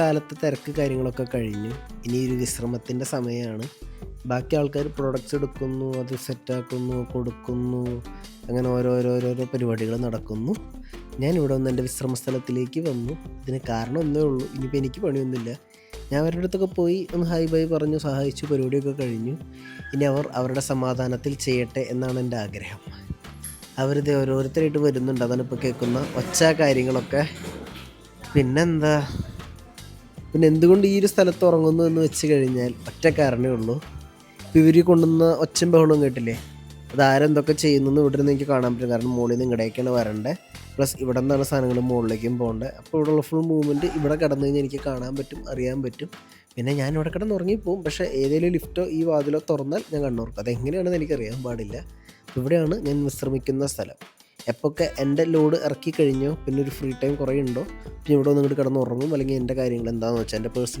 കാലത്തെ തിരക്ക് കാര്യങ്ങളൊക്കെ കഴിഞ്ഞു ഇനി ഒരു വിശ്രമത്തിന്റെ സമയമാണ്. ബാക്കി ആൾക്കാർ പ്രൊഡക്റ്റ്സ് എടുക്കുന്നു അത് സെറ്റാക്കുന്നു കൊടുക്കുന്നു അങ്ങനെ ഓരോരോരോരോ പരിപാടികൾ നടക്കുന്നു. ഞാൻ ഇവിടെ വന്ന് എന്റെ വിശ്രമ സ്ഥലത്തിലേക്ക് വന്നു. ഇതിന് കാരണം ഒന്നേ ഉള്ളൂ. ഇനിയിപ്പോൾ എനിക്ക് പണിയൊന്നുമില്ല. ഞാൻ അവരുടെ അടുത്തൊക്കെ പോയി ഒന്ന് ഹൈ ബൈ പറഞ്ഞു സഹായിച്ചു പരിപാടിയൊക്കെ കഴിഞ്ഞു. ഇനി അവർ അവരുടെ സമാധാനത്തിൽ ചെയ്യട്ടെ എന്നാണ് എന്റെ ആഗ്രഹം. അവരിത് ഓരോരുത്തരായിട്ട് വരുന്നുണ്ട്. അതാണ് ഇപ്പോൾ കേൾക്കുന്ന ഒച്ച കാര്യങ്ങളൊക്കെ. പിന്നെന്താ? പിന്നെ എന്തുകൊണ്ട് ഈ ഒരു സ്ഥലത്ത് ഉറങ്ങുന്നു എന്ന് വെച്ച് കഴിഞ്ഞാൽ ഒറ്റ കാരണമേ ഉള്ളൂ. ഇപ്പോൾ ഇവർ കൊണ്ടുവന്ന ഒച്ചയും ബഹളവും കേട്ടില്ലേ? അത് ആരെന്തൊക്കെ ചെയ്യുന്നു ഇവിടെ നിന്ന് എനിക്ക് കാണാൻ പറ്റും. കാരണം മുകളിൽ നിന്ന് ഇങ്ങടേക്കാണ് വരണ്ടേ. പ്ലസ് ഇവിടെ നിന്നാണ് സാധനങ്ങൾ മുകളിലേക്കും പോകേണ്ടത് അപ്പോൾ ഇവിടെയുള്ള ഫുൾ മൂവ്മെന്റ് ഇവിടെ കടന്നു കഴിഞ്ഞാൽ എനിക്ക് കാണാൻ പറ്റും അറിയാൻ പറ്റും. പിന്നെ ഞാൻ ഇവിടെ കിടന്ന് ഉറങ്ങിപ്പോവും. പക്ഷേ ഏതെങ്കിലും ലിഫ്റ്റോ ഈ വാതിലോ തുറന്നാൽ ഞാൻ കണ്ണുറക്കും. അതെങ്ങനെയാണെന്ന് എനിക്കറിയാൻ പാടില്ല. ഇവിടെയാണ് ഞാൻ വിശ്രമിക്കുന്ന സ്ഥലം. എപ്പോഴൊക്കെ എന്റെ ലോഡ് ഇറക്കി കഴിഞ്ഞോ പിന്നെ ഒരു ഫ്രീ ടൈം കുറേ ഉണ്ടോ? പിന്നെ ഇവിടെ ഒന്ന് ഇങ്ങോട്ട് കിടന്ന് ഉറങ്ങും അല്ലെങ്കിൽ എന്റെ കാര്യങ്ങൾ എന്താണെന്ന് വെച്ചാൽ എന്റെ പേഴ്സണൽ